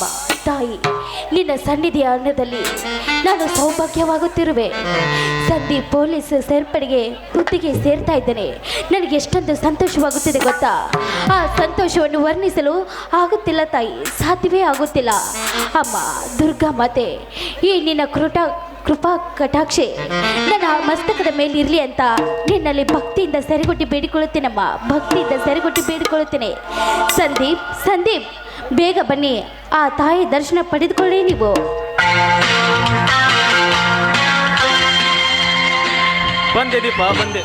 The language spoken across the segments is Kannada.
ಅಮ್ಮ ತಾಯಿ ನಿನ್ನ ಸನ್ನಿಧಿಯ ಅನ್ನದಲ್ಲಿ ನಾನು ಸೌಭಾಗ್ಯವಾಗುತ್ತಿರುವೆ. ಸಂದೀಪ್ ಪೊಲೀಸ್ ಸೇರ್ಪಡೆಗೆ ವೃತ್ತಿಗೆ ಸೇರ್ತಾ ಇದ್ದೇನೆ. ನನಗೆ ಎಷ್ಟೊಂದು ಸಂತೋಷವಾಗುತ್ತಿದೆ ಗೊತ್ತಾ? ಆ ಸಂತೋಷವನ್ನು ವರ್ಣಿಸಲು ಆಗುತ್ತಿಲ್ಲ ತಾಯಿ, ಸಾಧ್ಯವೇ ಆಗುತ್ತಿಲ್ಲ. ಅಮ್ಮ, ದುರ್ಗಾ ಮಾತೆ, ಈ ನಿನ್ನ ಕೃಟ, ಕೃಪಾ ಕಟಾಕ್ಷೆ ನನ್ನ ಮಸ್ತಕದ ಮೇಲೆ ಇರಲಿ ಅಂತ ನಿನ್ನಲ್ಲಿ ಭಕ್ತಿಯಿಂದ ಸರಿಗೊಟ್ಟಿ ಬೇಡಿಕೊಳ್ಳುತ್ತೇನಮ್ಮ. ಭಕ್ತಿಯಿಂದ ಸರಿಗೊಟ್ಟಿ ಬೇಡಿಕೊಳ್ಳುತ್ತೇನೆ. ಸಂದೀಪ್ ಸಂದೀಪ್! ಬೇಗ ಬನ್ನಿ. ಆ ತಾಯಿ ದರ್ಶನ ಪಡೆದುಕೊಳ್ಳಿ ನೀವು. ಬಂದೆ ದೀಪ ಬಂದೆ.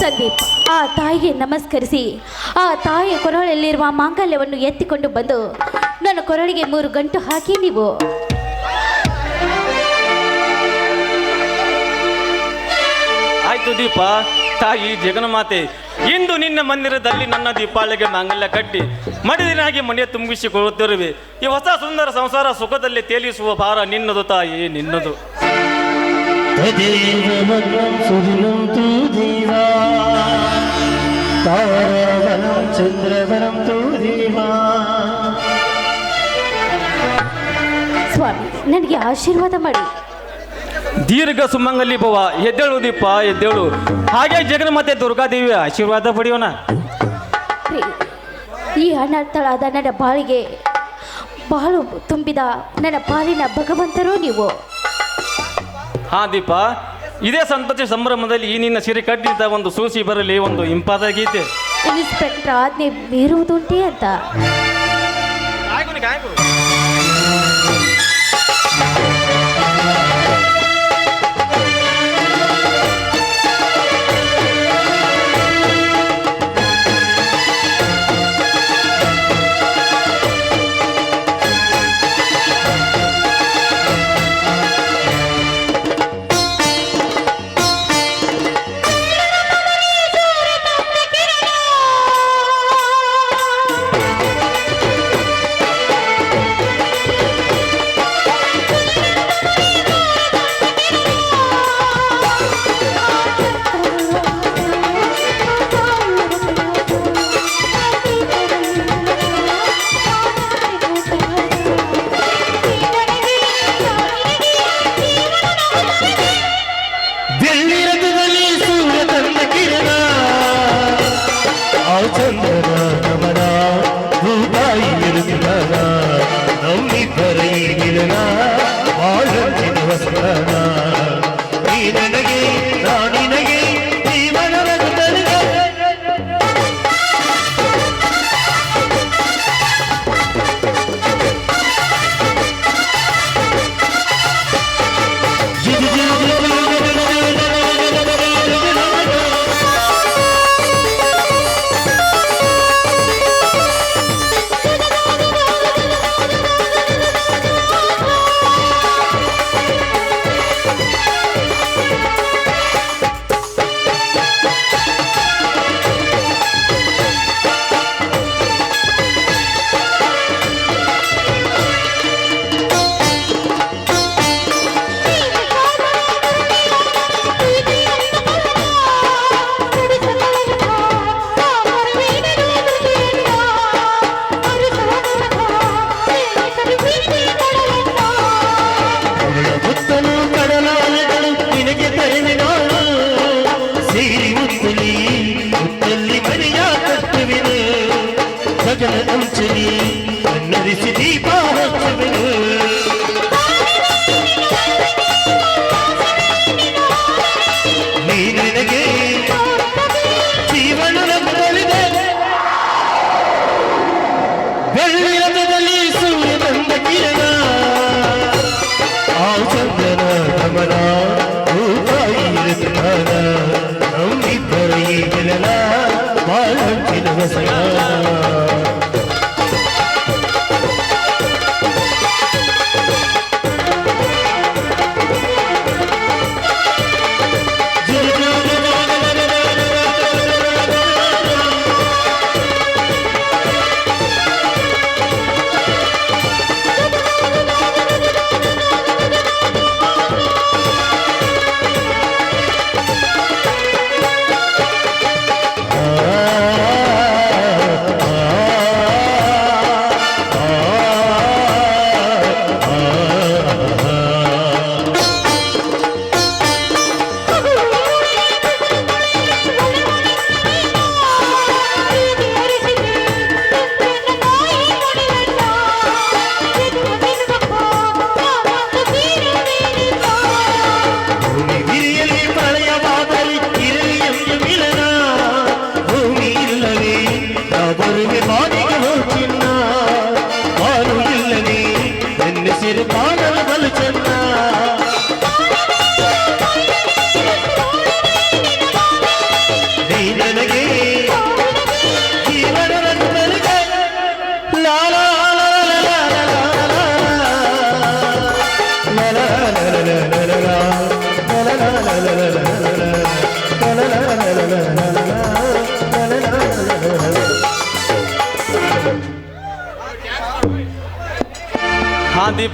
ಸಂದೀಪ್ ಆ ತಾಯಿಗೆ ನಮಸ್ಕರಿಸಿ. ಆ ತಾಯಿಯ ಕೊರಳಲ್ಲಿರುವ ಮಾಂಗಲ್ಯವನ್ನು ಎತ್ತಿಕೊಂಡು ಬಂದು ನನ್ನ ಕೊರಳಿಗೆ ಮೂರು ಗಂಟು ಹಾಕಿ ನೀವು. ಆಯ್ತು ದೀಪ ತಾಯಿ ಜಗನ್ಮಾತೆ ಇಂದು ನಿನ್ನ ಮಂದಿರದಲ್ಲಿ ನನ್ನ ದೀಪಾಳಿಗೆ ಮಾಂಗಲ್ಯ ಕಟ್ಟಿ ಮಡಿದಿನಾಗಿ ಮನೆಯ ತುಂಬಿಸಿಕೊಳ್ಳುತ್ತಿರುವೆ. ಈ ಹೊಸ ಸುಂದರ ಸಂಸಾರ ಸುಖದಲ್ಲಿ ತೇಲಿಸುವ ಭಾರ ನಿನ್ನದು ತಾಯಿ, ನಿನ್ನದು. ಸ್ವಾಮಿ, ನನಗೆ ಆಶೀರ್ವಾದ ಮಾಡಿ. ದೀರ್ಘ ಸುಮಂಗಲಿ ಭವ ಎದ್ದೇಳು ದೀಪ ಎದ್ದೇಳು. ಹಾಗೆ ಜಗನ್ಮಾತೆ ದುರ್ಗಾದೇವಿ ಆಶೀರ್ವಾದ ಪಡೆಯೋಣ. ಈ ಅನರ್ಥಳಾದ ನನ್ನ ಬಾಳಿಗೆ ಬಾಳು ತುಂಬಿದ ನನ್ನ ಬಾಳಿನ ಭಗವಂತರು ನೀವು. ಹಾ ದೀಪ ಇದೇ ಸಂತತಿ ಸಂಭ್ರಮದಲ್ಲಿ ಈ ನಿನ್ನ ಸಿರಿ ಕಟ್ಟಿದ್ದ ಒಂದು ಸೂಸಿ ಬರಲಿ ಒಂದು ಇಂಪಾದ ಗೀತೆ. ಇನ್ಸ್ಪೆಕ್ಟರ್ ಆಜ್ಞೆ ಮೀರುವುದುಂಟೆ ಅಂತ. ಬಾಳಂಚಿನ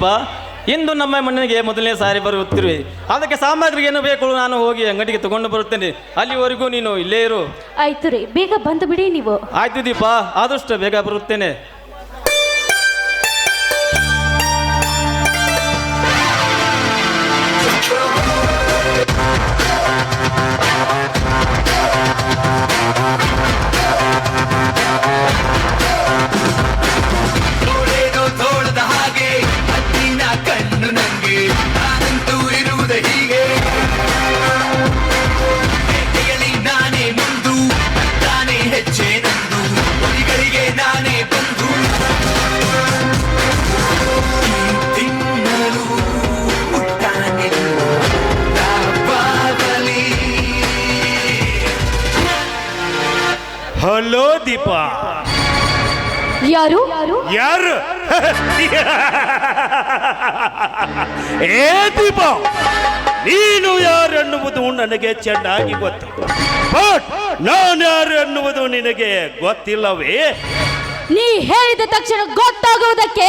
ಹಾ ಇಂದು ನಮ್ಮ ಮಣ್ಣಿಗೆ ಮೊದಲನೇ ಸಾರಿ ಬರುತ್ತಿರುವೆ. ಅದಕ್ಕೆ ಸಾಮಗ್ರಿ ಏನು ಬೇಕು ನಾನು ಹೋಗಿ ಅಂಗಡಿಗೆ ತಗೊಂಡು ಬರುತ್ತೇನೆ. ಅಲ್ಲಿವರೆಗೂ ನೀನು ಇಲ್ಲೇ ಇರು. ಆಯ್ತು ರೀ ಬೇಗ ಬಂದು ಬಿಡಿ ನೀವು. ಆಯ್ತು ದೀಪ ಆದಷ್ಟು ಬೇಗ ಬರುತ್ತೇನೆ. ಯಾರು? ಏ ದೀಪ ನೀನು ಯಾರು ಅನ್ನುವುದು ನನಗೆ ಚೆನ್ನಾಗಿ ಗೊತ್ತು ಬಟ್ ನಾನು ಯಾರು ಅನ್ನುವುದು ನಿನಗೆ ಗೊತ್ತಿಲ್ಲವೇ? ನೀ ಹೇಳಿದ ತಕ್ಷಣ ಗೊತ್ತಾಗುವುದಕ್ಕೆ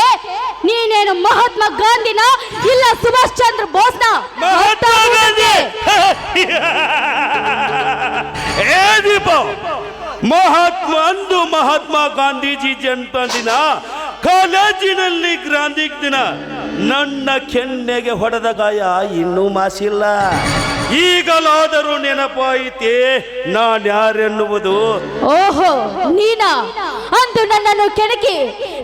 ನೀನೇನು ಮಹಾತ್ಮ ಗಾಂಧಿನ ಇಲ್ಲ ಸುಭಾಷ್ ಚಂದ್ರ ಬೋಸ್ನ? ಮಹಾತ್ಮ ಗಾಂಧಿ! ಏ ದೀಪ ಮಹಾತ್ಮ ಅಂದು ಮಹಾತ್ಮ ಗಾಂಧೀಜಿ ಜನ್ಮ ದಿನ. ಕಾಲೇಜಿನಲ್ಲಿ ಗಾಂಧಿ ದಿನ. ನನ್ನ ಕೆನ್ನೆಗೆ ಹೊಡೆದ ಗಾಯ ಇನ್ನೂ ಮಾಸಿಲ್ಲ. ಈಗಲಾದರೂ ನೆನಪಾಯಿತೇ ನಾನು ಯಾರೆನ್ನುವುದು? ಓಹೋ, ನೀನಾ? ಅಂದು ನನ್ನನ್ನು ಕೆಣಕಿ,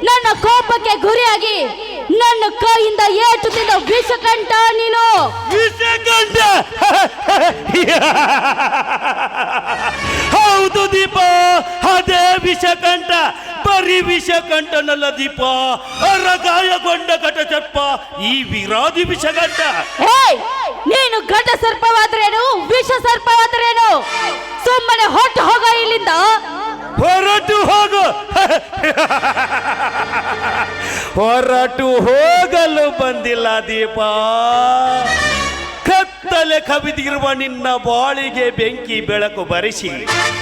ನನ್ನ ಕೋಪಕ್ಕೆ ಗುರಿಯಾಗಿ ನನ್ನ ಕೈಯಿಂದ ಏಟು ತಿಂದ ವಿಷಕಂಠ ನೀನು. ವಿಷಕಂಠ? ಹೌದು ದೀಪ ಅದೇ ವಿಷಕಂಠ. ಬರೀ ವಿಷಕಂಠನಲ್ಲ ದೀಪ ಅರ ಗಾಯಗೊಂಡ ಸರ್ಪ ಈ ವಿರಾಧಿ ವಿಷಕಂಠ. ನೀನು ಘಟ ಸರ್ಪವಾದ್ರೇನು ವಿಷ ಸರ್ಪವಾದ್ರೇನು ಸುಮ್ಮನೆ ಹೊಟ್ಟು ಹೋಗ ಇಲ್ಲಿಂದ ಹೊರಟು ಹೋಗು. ಹೊರಟು ಹೋಗಲು ಬಂದಿಲ್ಲ ದೀಪ. ಕತ್ತಲೆ ಕವಿದಿರುವ ನಿನ್ನ ಬಾಳಿಗೆ ಬೆಂಕಿ ಬೆಳಕು ಬರಿಸಿ.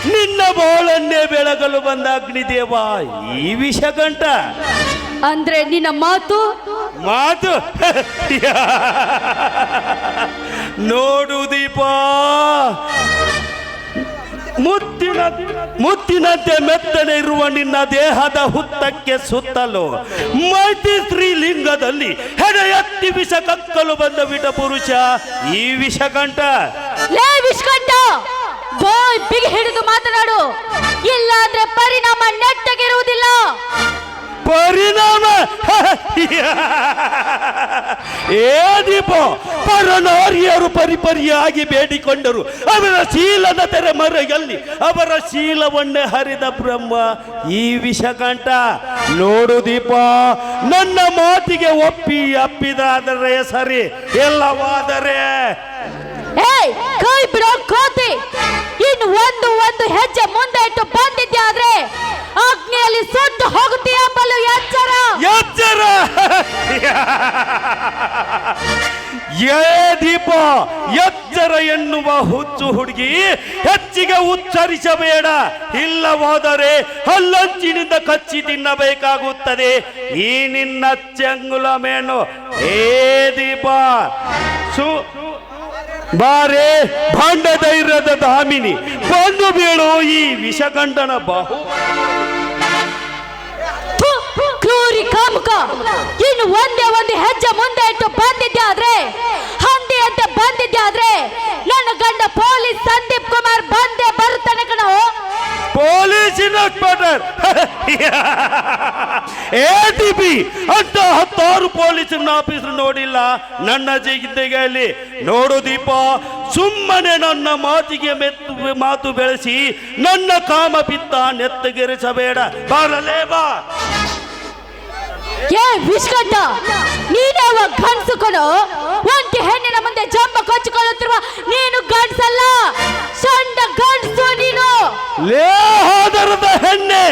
ನಿನ್ನ ಬಾಳನ್ನೇ ಬೆಳಗಲು ಬಂದ ಅಗ್ನಿದೇವ. ಈ ವಿಷಗಂಟ ಅಂದ್ರೆ ನಿನ್ನ ಮಾತು? ಮಾತು. ನೋಡು ದೀಪ. ಮುತ್ತಿನ ಮುತ್ತಿನಂತೆ ಮೆತ್ತನೆ ಇರುವ ನಿನ್ನ ದೇಹದ ಹುತ್ತಕ್ಕೆ ಸುತ್ತಲು, ಮೈತ್ರಿ ಶ್ರೀಲಿಂಗದಲ್ಲಿ ಹೆಡೆ ಎತ್ತಿ ವಿಷ ಕಕ್ಕಲು ಬಂದ ಬಿಟ ಪುರುಷ, ಈ ವಿಷಕಂಠ ಲೇ ವಿಷ್ಕಂಠ ಹಿಡಿದು ಮಾತನಾಡು. ಇಲ್ಲಾದ್ರೆ ಪರಿಣಾಮ ನೆಟ್ಟಗಿರುವುದಿಲ್ಲ ಪರಿಣಾಮ. ಏ ದೀಪ ಪರನಾರಿಯರು ಪರಿಪರಿಯಾಗಿ ಬೇಡಿಕೊಂಡರು. ಅವರ ಶೀಲದ ತೆರೆ ಮರೆಯಲ್ಲಿ, ಅವರ ಶೀಲವನ್ನೇ ಹರಿದ ಬ್ರಹ್ಮ ಈ ವಿಷಕಂಠ ನೋಡು ದೀಪ, ನನ್ನ ಮಾತಿಗೆ ಒಪ್ಪಿ ಅಪ್ಪಿದಾದರೆ ಸರಿ, ಎಲ್ಲವಾದರೆ ಏಯ್, ಕೈ ಬಿಡೋ ಕೋತಿ. ಇನ್ನು ಒಂದು ಒಂದು ಹೆಜ್ಜೆ ಮುಂದೆ ಇಟ್ಟು ಬಂದಿದ್ಯಾದ್ರೆ ಅಗ್ನಿಯಲ್ಲಿ ಸುಟ್ಟು ಹೋಗುತ್ತೀಯ ಬಲು ಎಚ್ಚರ? ಎಚ್ಚರ. ಏ ದೀಪ, ಎಚ್ಚರ ಎನ್ನುವ ಹುಚ್ಚು ಹುಡುಗಿ ಹೆಚ್ಚಿಗೆ ಉಚ್ಚರಿಸಬೇಡ. ಇಲ್ಲವಾದರೆ ಹಲ್ಲಂಚಿನಿಂದ ಕಚ್ಚಿ ತಿನ್ನಬೇಕಾಗುತ್ತದೆ. ಈ ನಿನ್ನ ಚಂಗುಲ ಮೇಣೋ. ಏ ದೀಪ ಸು ಬಾರೆ ಭಾಂಡ ಧೈರ್ಯದ ದಾಮಿನಿ, ಬಂದು ಬೀಳು ಈ ವಿಷಕಂಡನ ಬಾಹು. ಕ್ಲೋರಿ ಕಾಮುಕ. ಇನ್ನು ಒಂದೇ ಒಂದು ಹೆಜ್ಜೆ ಮುಂದೆ ಇಟ್ಟು ಬಂದಿದ್ಯಾದ್ರೆ? ಹಂದಿ ಅಂತ ಬಂದಿದ್ಯಾದ್ರೆ ನನ್ನ ಗಂಡ ಪೊಲೀಸ್ ಸಂದೀಪ್ ಕುಮಾರ್ ಬಂದೇ ಬರ್ತಾನೆ ಕಣ. Police inspector. ಎಟಿಪಿ ಟಿಪಿ ಅಂತ ಹತ್ತಾರು ಪೊಲೀಸ್ ಆಫೀಸರ್ ನೋಡಿಲ್ಲ. ನನ್ನ ಜಿಗಿದ್ದೆಗೆಯಲ್ಲಿ. ನೋಡು ದೀಪ ಸುಮ್ಮನೆ ನನ್ನ ಮಾತಿಗೆ ಮೆತ್ತು ಮಾತು ಬೆಳೆಸಿ ನನ್ನ ಕಾಮ ಪಿತ್ತ ನೆತ್ತಗೆರಿಸಬೇಡ. ಬರಲೇ ಬಾ. ಏ ವಿಶ್ಕಂಠ ನೀನೇ ಕನಸು ಕೊಡು ಒಂದು ಒಂಟಿ ಹೆಣ್ಣಿನ ಮುಂದೆ ಜಂಬ ಕೊಚ್ಚಿಕೊಳ್ಳುತ್ತಿರುವ ನೀನು ಗಂಡ್ಸಲ್ಲ. ಸಂಡ ಗಂಡ್ಸು ನೀನು. ಲೇ ಹಾದರದ ಹೆಣ್ಣೆ,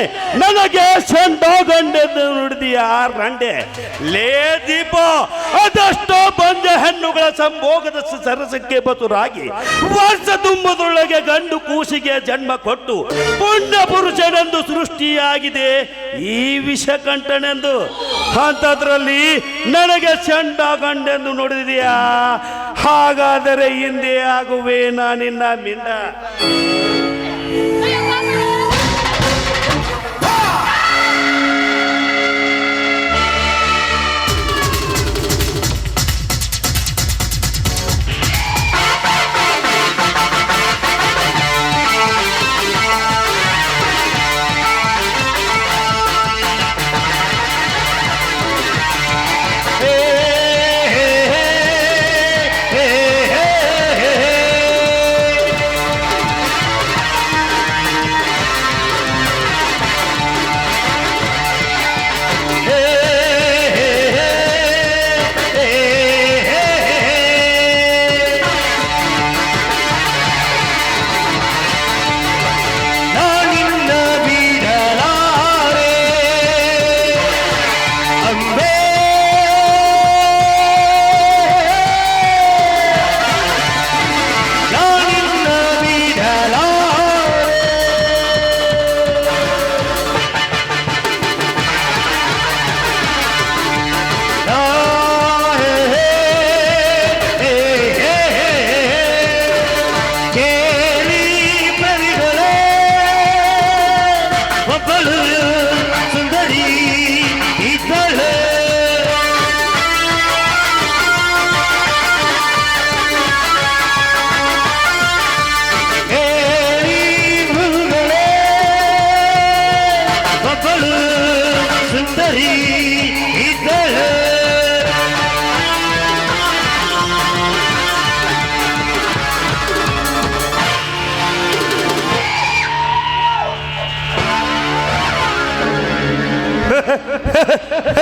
ನನಗೆ ಸಂಡ ಗಂಡೆಂದು ನುಡಿದಿಯ ರಂಡೆ. ಲೇ ದೀಪ, ಅದಷ್ಟೋ ಬಂದ ಹೆಣ್ಣುಗಳ ಸಂಭೋಗದ ಸರಸಕ್ಕೆ ಬತುರಾಗಿ ವರ್ಷ ತುಂಬದೊಳಗೆ ಗಂಡು ಕೂಸಿಗೆ ಜನ್ಮ ಕೊಟ್ಟು ಪುಣ್ಯ ಪುರುಷನೆಂದು ಸೃಷ್ಟಿಯಾಗಿದೆ ಈ ವಿಷ ಕಂಠನೆಂದು ಅಂಥದ್ರಲ್ಲಿ ನನಗೆ ಚಂಡ ಗಂಡೆಂದು ನೋಡಿದೆಯಾ ಹಾಗಾದರೆ ಹಿಂದೆ ಆಗುವೆ ನಾನಿನ್ನ ಮಿಂಡ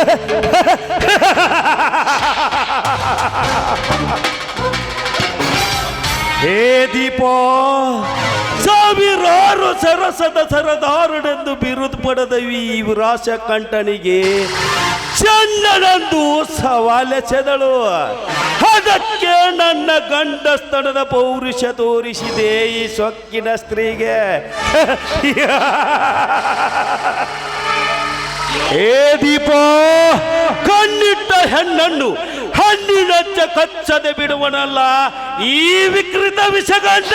ಹೇ ದೀಪ, ಸಾವಿರಾರು ಸರಸದ ಸರದಾರನೆಂದು ಬಿರುದು ಪಡೆದ ಈ ರಾಶ ಕಂಠನಿಗೆ ಚಂದನಂದು ಸವಾಲೆಸೆದಳು ಅದಕ್ಕೆ ನನ್ನ ಗಂಡಸ್ತನದ ಪೌರುಷ ತೋರಿಸಿದೆ ಈ ಸೊಕ್ಕಿನ ಸ್ತ್ರೀಗೆ. ಏ ದೀಪ ಕಣ್ಣಿಟ್ಟ ಹೆಣ್ಣನ್ನು ಹಣ್ಣಿನಚ್ಚ ಕಚ್ಚದೆ ಬಿಡುವನಲ್ಲ ಈ ವಿಕೃತ ವಿಷಗಂಡ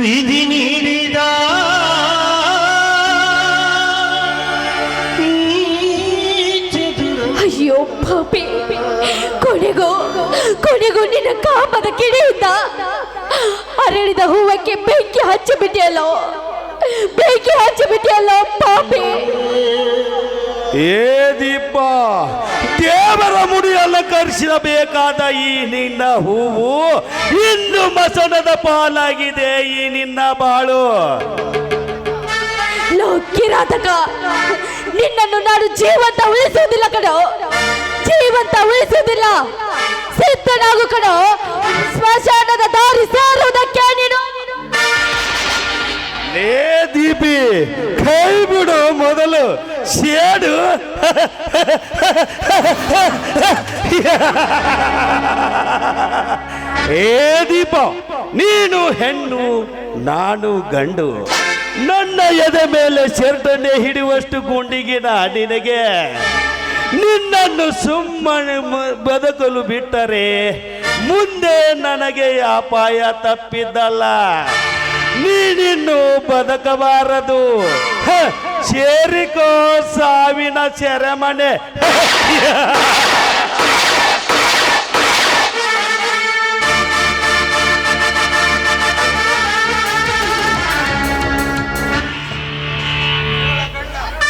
ವಿಧಿ ನೀಡಿದ ಪಾಪಿ ಕೊನೆಗೂ ಕೊನೆಗೂ ನಿನ್ನ ಕಾಮದ ಕಿಡಿಯಿಂದ ಅರಳಿದ ಹೂವಕ್ಕೆ ಬೆಂಕಿ ಹಚ್ಚಿಬಿಟ್ಟಿಯಲ್ಲೋ. ಬೆಂಕಿ ಹಚ್ಚಿಬಿಟ್ಟಿಯಲ್ಲೋ ಪಾಪಿ. ಏ ದೀಪ ದೇವರ ಮುಡಿಯಲ್ಲ ಅಲಂಕರಿಸಬೇಕಾದ ಈ ನಿನ್ನ ಹೂವು ಇನ್ನು ಮಸಣದ ಪಾಲಾಗಿದೆ ಈ ನಿನ್ನ ಬಾಳು. ಲೋ ಕಿರಾತಕ ನಿನ್ನನ್ನು ನಾನು ಜೀವಂತ ಉಳಿಸುವುದಿಲ್ಲ ಕಣೋ. ಜೀವಂತ ಉಳಿಸುವುದಿಲ್ಲ. ಸಿದ್ಧನಾಗು ಕಣೋ, ಸ್ಮಶಾನದ ದಾರಿ ಸೇರುವುದಕ್ಕೆ ನೀನು. ಲೇ ದೀಪಿ, ಕೈ ಬಿಡು ಮೊದಲು, ಸೇಡು. ಏ ದೀಪ, ನೀನು ಹೆಣ್ಣು, ನಾನು ಗಂಡು. ನನ್ನ ಎದೆ ಮೇಲೆ ಶರ್ಟನ್ನೇ ಹಿಡಿಯುವಷ್ಟು ಗುಂಡಿಗಿನ ನಿನಗೆ. ನಿನ್ನನ್ನು ಸುಮ್ಮನೆ ಬದುಕಲು ಬಿಟ್ಟರೆ ಮುಂದೆ ನನಗೆ ಅಪಾಯ ತಪ್ಪಿದ್ದಲ್ಲ. ನೀನಿನ್ನು ಬದುಕಬಾರದು. ಸೇರಿಕೋ ಸಾವಿನ ಸೆರೆಮನೆ.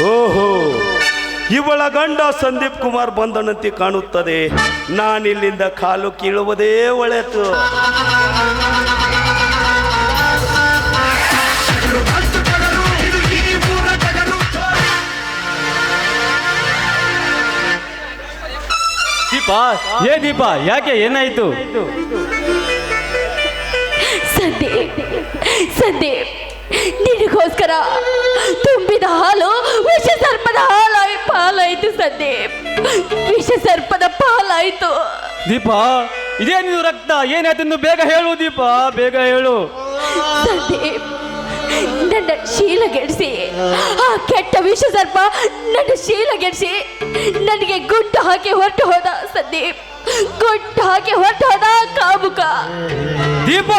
ಓಹೋ. ಇವಳ ಗಂಡ ಸಂದೀಪ್ ಕುಮಾರ್ ಬಂದನಂತೆ ಕಾಣುತ್ತದೆ. ನಾನಿಲ್ಲಿಂದ ಕಾಲು ಕೀಳುವುದೇ ಒಳೆತು ದೀಪ ಏ ದೀಪ ಯಾಕೆ ಏನಾಯ್ತು? ಸಂದೀಪ್ ಸಂದೀಪ್ ನಿನಗೋಸ್ಕರ ತುಂಬಿದ ಹಾಲು ವಿಷ ಸರ್ಪದ ಹಾಲಾയി ಪಾಲಾಯಿತು ಸಂದೀಪ್. ವಿಷ ಸರ್ಪದ ಪಾಲಾಯಿತು. ದೀಪ ಇದೇನಿದು ರಕ್ತ? ಏನಾಯ್ತು ಬೇಗ ಹೇಳು ದೀಪ ಬೇಗ ಹೇಳು. ಸಂದೀಪ್ ನನ್ನ ಶೀಲಗೆಡಿಸಿ ಆ ಕೆಟ್ಟ ವಿಷ ಸರ್ಪ ನನ್ನ ಶೀಲಗೆಡಿಸಿ ನನಗೆ ಗುಟ್ಟು ಹಾಕಿ ಹೊರಟು ಹೋದ ಸಂದೀಪ್. ಗುಟ್ಟು ಹಾಕಿ ಹೊರಟು ಹೋದ ಕಾಮುಕ. ದೀಪ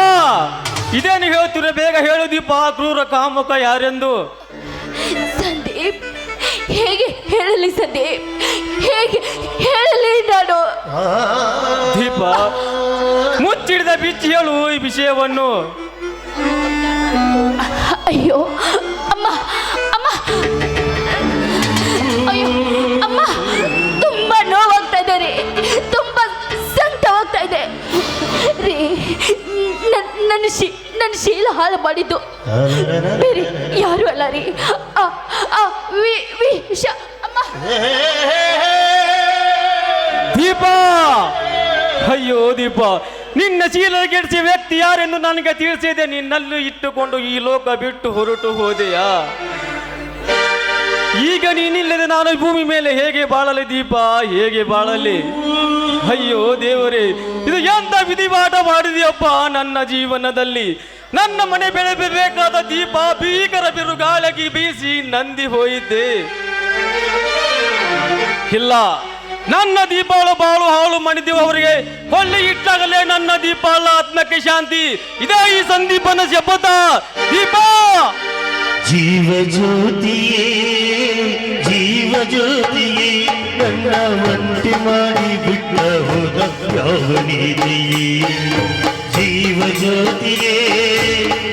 ಇದೇನು ಹೇಳ್ತೀರ? ಬೇಗ ಹೇಳು ದೀಪ ಕ್ರೂರ ಕಾಮುಕ ಯಾರೆಂದು? ಹೇಗೆ ಹೇಳಲಿ ಸಂದೀಪ್ ಹೇಗೆ ಹೇಳಲಿ ನಾನು? ದೀಪ ಮುಚ್ಚಿಡಿದ ಬಿಚ್ಚಿ ಹೇಳು ಈ ವಿಷಯವನ್ನು. ಅಯ್ಯೋ ಅಮ್ಮ ಅಮ್ಮ. ಅಯ್ಯೋ ಅಮ್ಮ ತುಂಬಾ ನೋವಾಗ್ತಾ ಇದೆ ರೀ. ತುಂಬಾ ಸಂಕಟವಾಗ್ತಾ ಇದೆ. ರೀ ನನ್- ನನ್ನ ಶೀ ನನ್ನ ಶೀಲ ಹಾಳು ಮಾಡಿದ್ದು ಬೇರೆ ಯಾರು ಅಲ್ಲ ರೀ. ವಿ ದೀಪ! ಅಯ್ಯೋ, ದೀಪ. ನಿನ್ನ ಶೀಲ ಗೆಡಿಸಿ ವ್ಯಕ್ತಿ ಯಾರೆಂದು ನನಗೆ ತಿಳಿಸಿದೆ? ನಿನ್ನಲ್ಲೂ ಇಟ್ಟುಕೊಂಡು ಈ ಲೋಕ ಬಿಟ್ಟು ಹೊರಟು ಹೋದೆಯಾ? ಈಗ ನೀನಿಲ್ಲದೆ ನಾನು ಭೂಮಿ ಮೇಲೆ ಹೇಗೆ ಬಾಳಲಿ ದೀಪ? ಹೇಗೆ ಬಾಳಲಿ? ಅಯ್ಯೋ ದೇವರೇ, ಇದು ಎಂತ ವಿಧಿವಾಟ ಮಾಡಿದೆಯಪ್ಪ ನನ್ನ ಜೀವನದಲ್ಲಿ? ನನ್ನ ಮನೆ ಬೆಳೆಬೇಕಾದ ದೀಪ, ಭೀಕರ ಬಿರುಗಾಳಗಿ ಬೀಸಿ ನಂದಿ ಹೋಯಿದ್ದೆ ಇಲ್ಲ, ನನ್ನ ದೀಪಾವಳಿ ಬಾಳು ಹಾಳು ಮಾಡಿದೀವ ಅವರಿಗೆ. ಹೊಳ್ಳಿ ಇಟ್ಟಾಗಲೇ ನನ್ನ ದೀಪಾವಳ ಆತ್ಮಕ್ಕೆ ಶಾಂತಿ. ಇದೇ ಈ ಸಂದೀಪನ ಶಪಥ. ದೀಪ! ಜೀವ ಜ್ಯೋತಿಯೇ ಜೀವ ಜ್ಯೋತಿಯೇ, ನನ್ನ ಮಾಡಿ ಬಿಟ್ಟ ಹೋದ ಜೀವ ಜ್ಯೋತಿಯೇ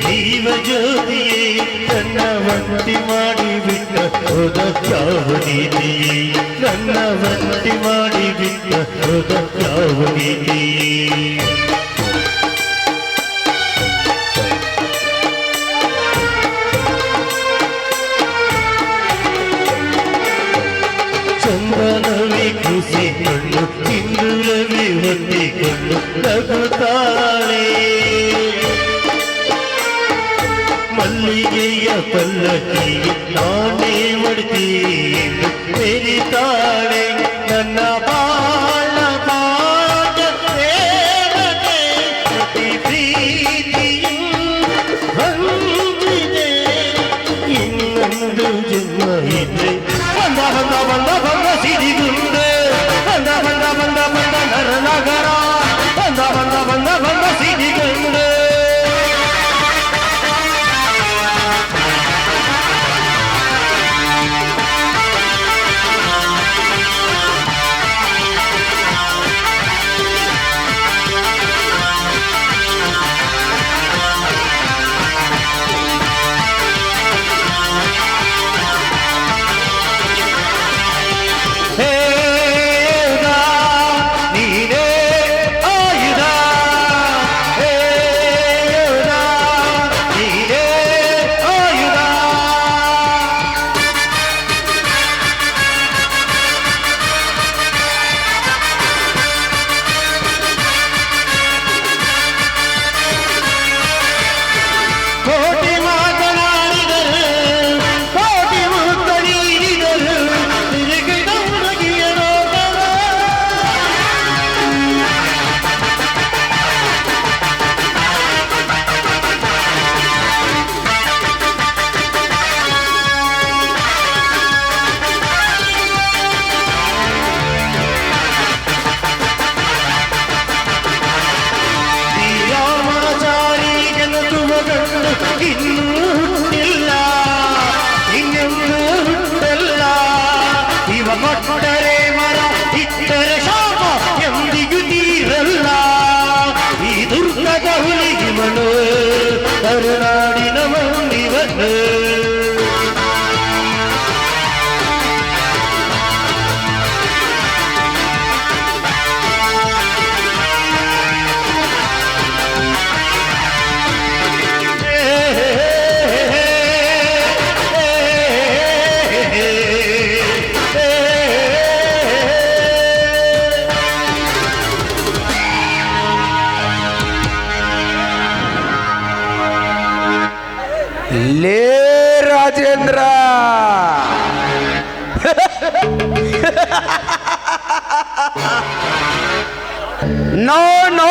ಜೀವ ಜ್ಯೋತಿಯೇ ನನ್ನ ಒಂಟಿ ಮಾಡಿ ಬಿಟ್ಟ ಹೋದ ಯಾವ ನೀತಿಯೇ ನನ್ನ ಒಂಟಿ ಮಾಡಿ ಬಿಟ್ಟ ಹೋದ ಯಾವ ನೀತಿಯೇ ಚಂದನವೇ ಕುಸಿಕೊಂಡು ಸಿಂಧೂರವೇ ಹೊಂದಿಕೊಂಡು ನಗುತ್ತಾಳೆ ಮಲ್ಲಿಗೆಯ ಪಲ್ಲಕ್ಕಿಗೆ ನಾನೇ ಮಡ್ತೀನಿ ಬೆರಿತಾಳೆ ನನ್ನ ಬಾಳ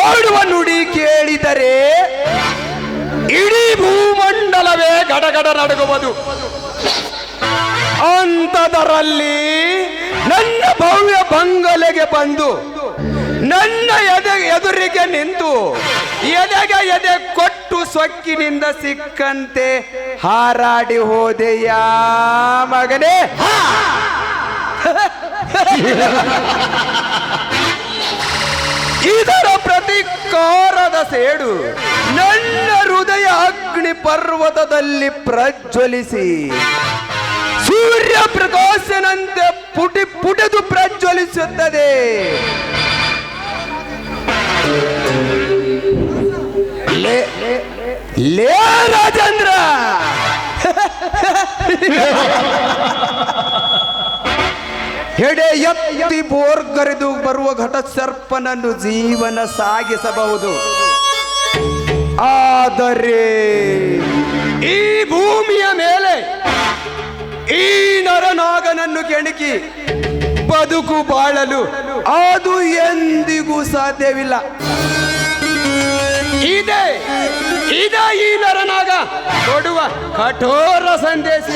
ನಾ ನೋಡುವ ನುಡಿ ಕೇಳಿದರೆ ಇಡೀ ಭೂಮಂಡಲವೇ ಗಡಗಡ ನಡಗುವುದು. ಅಂತದರಲ್ಲಿ ನನ್ನ ಭವ್ಯ ಬಂಗಲೆಗೆ ಬಂದು ನನ್ನ ಎದೆ ಎದುರಿಗೆ ನಿಂತು ಎದೆಗೆ ಎದೆ ಕೊಟ್ಟು ಸೊಕ್ಕಿನಿಂದ ಸಿಕ್ಕಂತೆ ಹಾರಾಡಿ ಹೋದೆಯ ಮಗನೇ? ಇದರ ಪ್ರತಿಕಾರದ ಸೇಡು ನನ್ನ ಹೃದಯ ಅಗ್ನಿ ಪರ್ವತದಲ್ಲಿ ಪ್ರಜ್ವಲಿಸಿ ಸೂರ್ಯ ಪ್ರಕಾಶನಂತೆ ಪುಟಿ ಪುಟಿದು ಪ್ರಜ್ವಲಿಸುತ್ತದೆ. ಲೇ ರಾಜೇಂದ್ರ. ಹೆಡೆ ಎತ್ತಿ ಬೋರ್ಗರಿದು ಬರುವ ಘಟ ಸರ್ಪನನ್ನು ಜೀವನ ಸಾಗಿಸಬಹುದು. ಆದರೆ ಈ ಭೂಮಿಯ ಮೇಲೆ ಈ ನರನಾಗನನ್ನು ಕೆಣಕಿ ಬದುಕು ಬಾಳಲು ಅದು ಎಂದಿಗೂ ಸಾಧ್ಯವಿಲ್ಲ. ಇದೆ ಇದೆ ಈ ನರನಾಗ. ಕೊಡುವ ಕಠೋರ ಸಂದೇಶ.